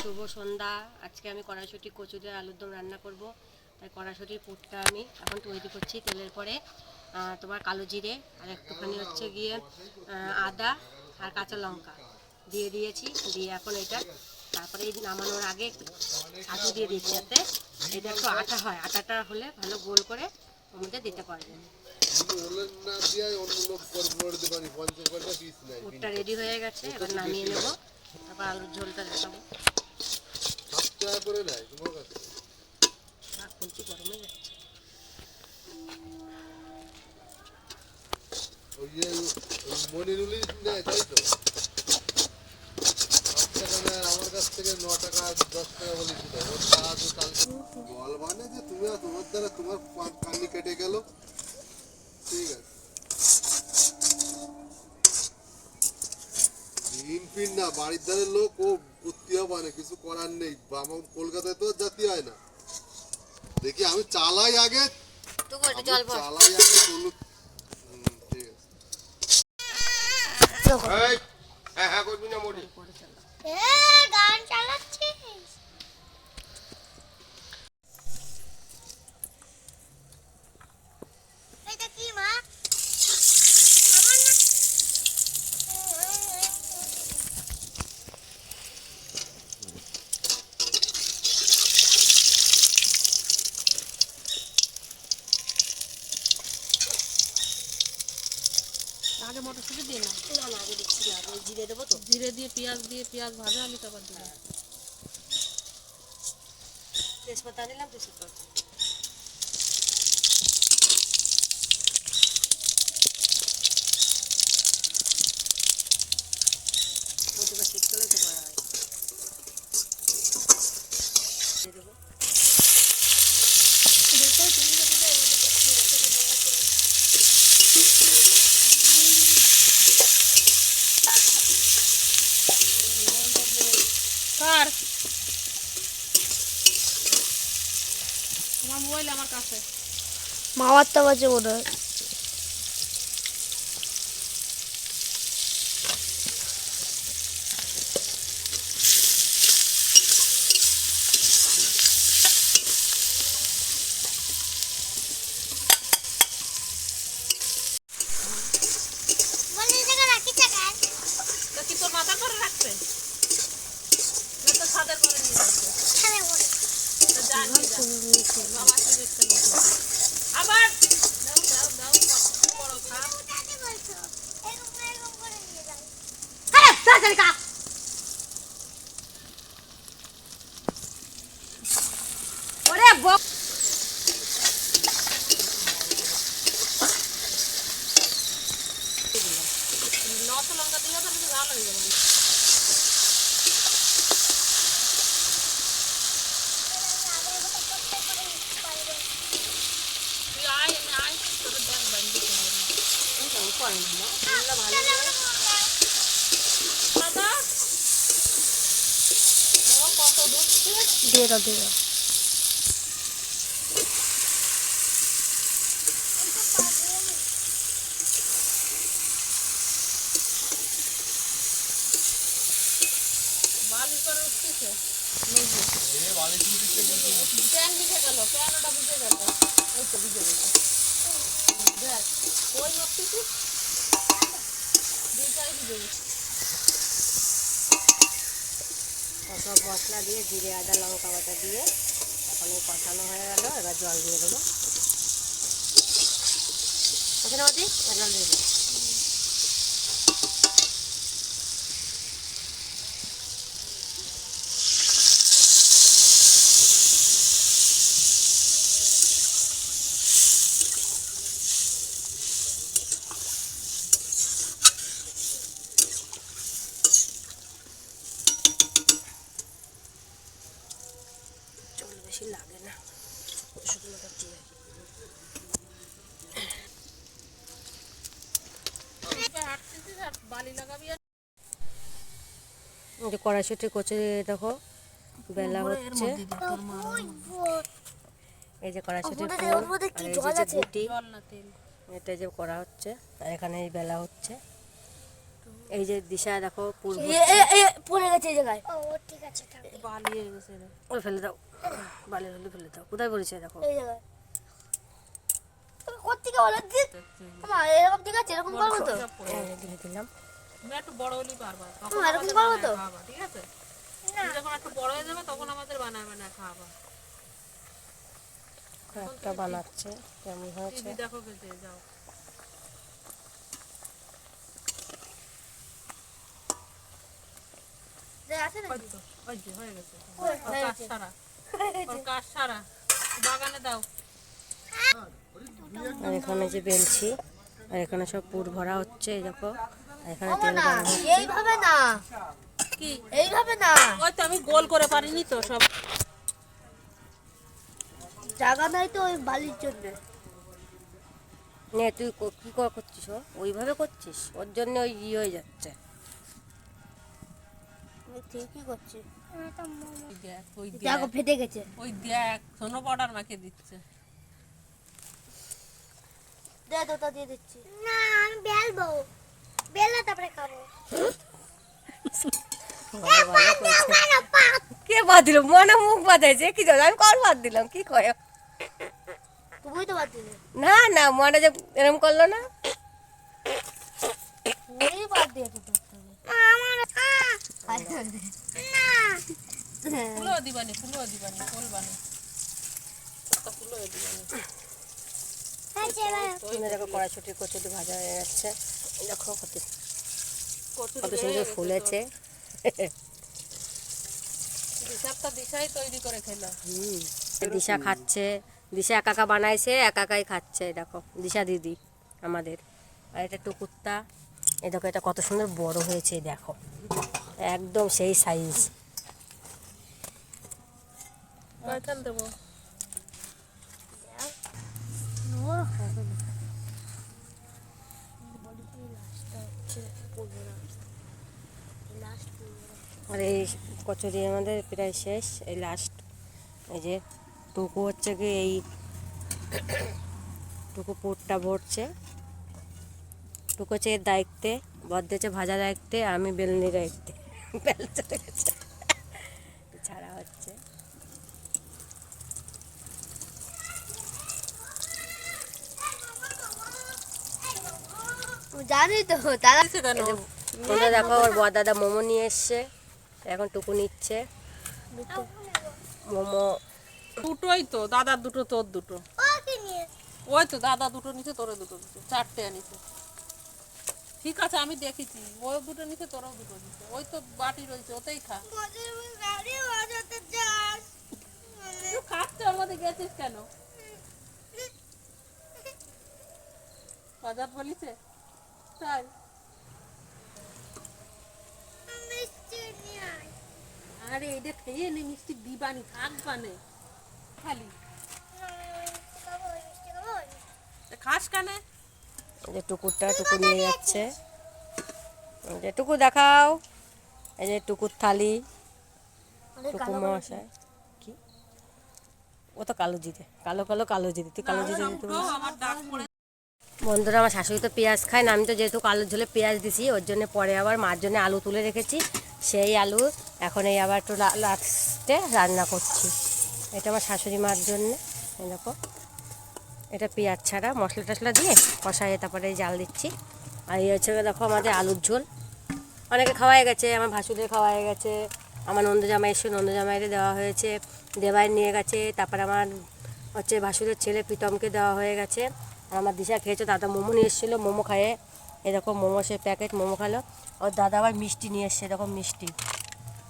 শুভ সন্ধ্যা। আজকে আমি কড়াইশুটি কচুরি আর আলুর দম রান্না করব। তাই কড়াইশুটির পুরটা আমি এখন তৈরি করছি তেলের পরে। তোমার কালো জিরে আর একটুখানি হচ্ছে গিয়ে আদা আর কাঁচা লঙ্কা দিয়ে দিয়েছি। দিয়ে এখন এটা তারপরে নামানোর আগে আলু দিয়ে দিচ্ছি যাতে এটা একটু আটা হয়। আটাটা হলে ভালো গোল করে মধ্যে দিতে পারবেন দিয়ে পুরটা রেডি হয়ে গেছে, এবার নামিয়ে নেব। তারপর আলুর ঝোলটা দেখাবো। টাকা করে নেয় তোমার কাছে শাক বলছি গরমে যাচ্ছে ওই যে মনিরুলি নেয় তাই তো? টাকা আর আমার কাছ থেকে ন টাকা দশ টাকা বলেছিল ওর টাকা তো কালকে বল মানে যে তুমি আর তোমার দ্বারা তোমার কান্নি কেটে গেল। ঠিক আছে। দিন না বাড়ির ধারের লোক ও করতে হবে না কিছু করার নেই। বা আমার কলকাতায় তো আর জাতি হয় না। দেখি আমি চালাই আগে। চালাই আগে চলুক ঠিক আছে। এই, হ্যাঁ হ্যাঁ করবি না মোটি এ, গান চালাচ্ছিস এটা কি মা আমার না আগে মটরশুঁটি দিয়ে না না না আগে দিচ্ছি না আগে জিরে দেবো তো। জিরে দিয়ে পেঁয়াজ দিয়ে পেঁয়াজ ভাজা আমি তারপর দিলাম তেজপাতা নিলাম তেজপাতা প্রতিবার শীতকালে তো করা হয়। দিয়ে দেবো। কার তোমার মোবাইল আমার কাছে। মামারটা বাজে মনে হয় তা কি তোর মাথা করে রাখবে না তো সাদের করে নিয়ে যাচ্ছে তা যা নিয়ে যা বাবা আসলে দেখতে নিয়ে যাবে। আবার দাও দাও দাও কত বড় খা ওরে বক নত লঙ্কা দিলে তো একটু ভালো হয়ে যাবে তুই আয় আমি আয় তোর দেখ বান্ডি করেন না এগুলো ভালো করে দাদা ও কত দুধ দিয়ে দাও দিয়ে দাও প্যান লিখে গেল প্যান ওটা বুঝে গেল এই তো বুঝে দেখ ওই মাপতেছিস দুইটাই বুঝে গেছে সব মশলা দিয়ে জিরে, আদা, লঙ্কা বাটা দিয়ে এখন কষানো হয়ে গেল, এবার জল দিয়ে দেবো। ওখানে জল দিয়ে দেবো। বেশি লাগে না। শুকনো করতে হাঁটতেছিস আর বালি লাগাবি আর যে কড়াইশুটি কচি দেখো বেলা হচ্ছে এই যে তেল। এটা যে করা হচ্ছে আর এখানে এই বেলা হচ্ছে। এই যে দিশা দেখো পূর্ব পড়ে গেছে এই জায়গায়। ও ঠিক আছে বালিয়ে গেছে রে। ওই ফেলে দাও। বালে হলে ফেলে দাও। কোথায় পড়েছে দেখো? এই জায়গায়। কোত্থেকে বলো? দিক। মা এরকম ঠিক আছে? এরকম করব তো? দিয়ে দিলাম। একটু বড় হলেই পারবা। তখন এরকম করব তো? ঠিক আছে? যখন একটু বড় হয়ে যাবে তখন আমাদের বানায় বানায় খাওয়াবা। একটা বানাচ্ছে কেমন হয়েছে? দেখো খেতে যাও। আছে না হয়ে গেছে। ওর কাজ সারা ওর কাজ সারা। বাগানে দাও। আর এখানে যে বেলছি আর এখানে সব পুর ভরা হচ্ছে এই দেখো। এখানে তেল এইভাবে না। কি? এইভাবে না। ওই তো আমি গোল করে পারিনি তো সব। জায়গা নাই তো ওই বালির জন্য। নে তুই কি করছিস ও? ওইভাবে করছিস? ওর জন্য ওই ই হয়ে যাচ্ছে। আমি ঠিকই করছি। ওই দেখ ওই দেখো। ফেটে গেছে। ওই দেখ সোনো পাউডার মাখিয়ে দিচ্ছে। দে দুটো দিয়ে দিচ্ছি। না আমি বেলবো বেলে তারপরে খাব। ভালো ভালো করছে। কে বাদ দিল? মনে মুখ বাঁধাইছে কি জানো আমি কর বাদ দিলাম কি কয়? তুমি তো বাদ দিলে। না না মনে যে এরম করল না। বাদ আমার দিবানি দিবানি ফুল বানি। দিবানি দেখো কড়াইশুটির কচুটি ভাজা হয়ে যাচ্ছে দেখো কত কত সুন্দর ফুলেছে। দিশাই তৈরি করে খেলো। হুম দিশা খাচ্ছে। দিশা একা একা বানাইছে একা একাই খাচ্ছে দেখো। দিশা দিদি আমাদের। আর এটা টুকুরটা এই দেখো এটা কত সুন্দর বড় হয়েছে দেখো। একদম সেই সাইজ দেবো? আর এই কচুরি আমাদের প্রায় শেষ। এই লাস্ট এই যে টুকু হচ্ছে কি এই টুকু পুরটা ভরছে। টুকু হচ্ছে এর দায়িত্বে বদ দিয়েছে ভাজা দায়িত্বে আমি বেলনি দায়িত্বে। বেল চলে গেছে ছাড়া হচ্ছে জানি তো কেন তোমরা দেখো ওর বর দাদা মোমো নিয়ে এসছে। এখন টুকু নিচ্ছে। মোমো। দুটোই তো দাদার দুটো তোর দুটো। ও কি নিয়ে ওই তো দাদা দুটো নিচে তোরে দুটো চারটে নিচে ঠিক আছে আমি দেখেছি। ওই দুটো নিচে তোরাও দুটো নিচে। ওই তো বাটি রয়েছে ওতেই খা খাচ্ছে মধ্যে গেছিস কেন? বাজার বলিছে? তাই। আরে এটা খেয়ে নে মিষ্টি দিবানি থাকবানে খালি। খাস কানে? যে টুকুরটা টুকু নিয়ে যাচ্ছে। এই যে টুকু দেখাও। এই যে টুকুর থালি। টুকু মশাই কি? ও তো কালো জিরে কালো কালো কালো জিরে তুই কালো জিরে পড়ে বন্ধুরা আমার শাশুড়ি তো পেঁয়াজ খায় না। আমি তো যেহেতু কালো ঝোলে পেঁয়াজ দিছি ওর জন্য পরে আবার মার জন্য আলু তুলে রেখেছি। সেই আলু এখন এই আবার একটু লাস্টে রান্না করছি। এটা আমার শাশুড়ি মার জন্য। এই দেখো। এটা পেঁয়াজ ছাড়া, মশলা টশলা দিয়ে কষাইয়ে তারপরে জাল দিচ্ছি। আর এই হচ্ছে দেখো আমাদের আলুর ঝোল। অনেকে খাওয়াই গেছে, আমার ভাসুরের খাওয়াই গেছে, আমার নন্দ জামাই এসে নন্দ জামাইরে দেওয়া হয়েছে, দেবাই নিয়ে গেছে, তারপরে আমার হচ্ছে ভাসুরের ছেলে প্রীতমকে দেওয়া হয়ে গেছে। আমার দিশা খেয়েছে, দাদা মোমো নিয়ে এসেছিল, মোমো খায়ে এরকম মোমো সে প্যাকেট মোমো খালো। ওর দাদা আবার মিষ্টি নিয়ে এসছে, এরকম মিষ্টি।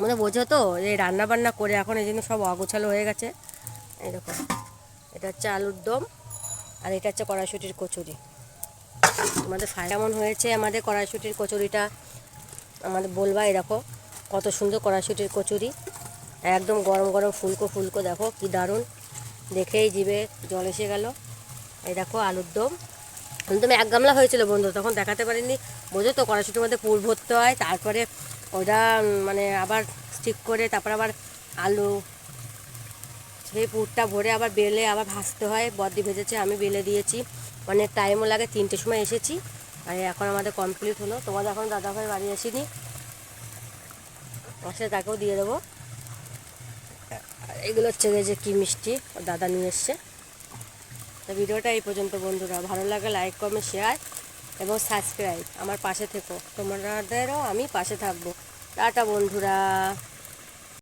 মানে বোঝো তো, এই রান্না বান্না করে এখন এই জন্য সব অগোছালো হয়ে গেছে। এরকম এটা হচ্ছে আলুর দম। আর এটা হচ্ছে কড়াইশুটির কচুরি। আমাদের কেমন হয়েছে? আমাদের কড়াইশুটির কচুরিটা, আমাদের বলবা দেখো, কত সুন্দর কড়াইশুটির কচুরি। একদম গরম গরম ফুলকো ফুলকো দেখো, কি দারুণ। দেখেই জিভে জল এসে গেল। এই দেখো আলুর দম। আলুর দম এক গামলা হয়েছিল বন্ধু, তখন দেখাতে পারিনি। বোঝো তো কড়াইশুটির মধ্যে পুর ভরতে হয়, তারপরে ওটা মানে আবার স্টিক করে, তারপর আবার আলু সেই পুরটা ভরে আবার বেলে আবার ভাজতে হয়। বদ্দি ভেজেছে, আমি বেলে দিয়েছি। অনেক টাইমও লাগে, তিনটের সময় এসেছি। আর এখন আমাদের কমপ্লিট হলো। তোমাদের এখন দাদাভাই বাড়ি আসেনি। আসলে তাকেও দিয়ে দেবো। এগুলো হচ্ছে যে কী মিষ্টি, ওর দাদা নিয়ে এসছে। তো ভিডিওটা এই পর্যন্ত বন্ধুরা। ভালো লাগে লাইক কমেন্ট শেয়ার এবং সাবস্ক্রাইব আমার পাশে থেকো। তোমাদেরও আমি পাশে থাকব। টাটা বন্ধুরা।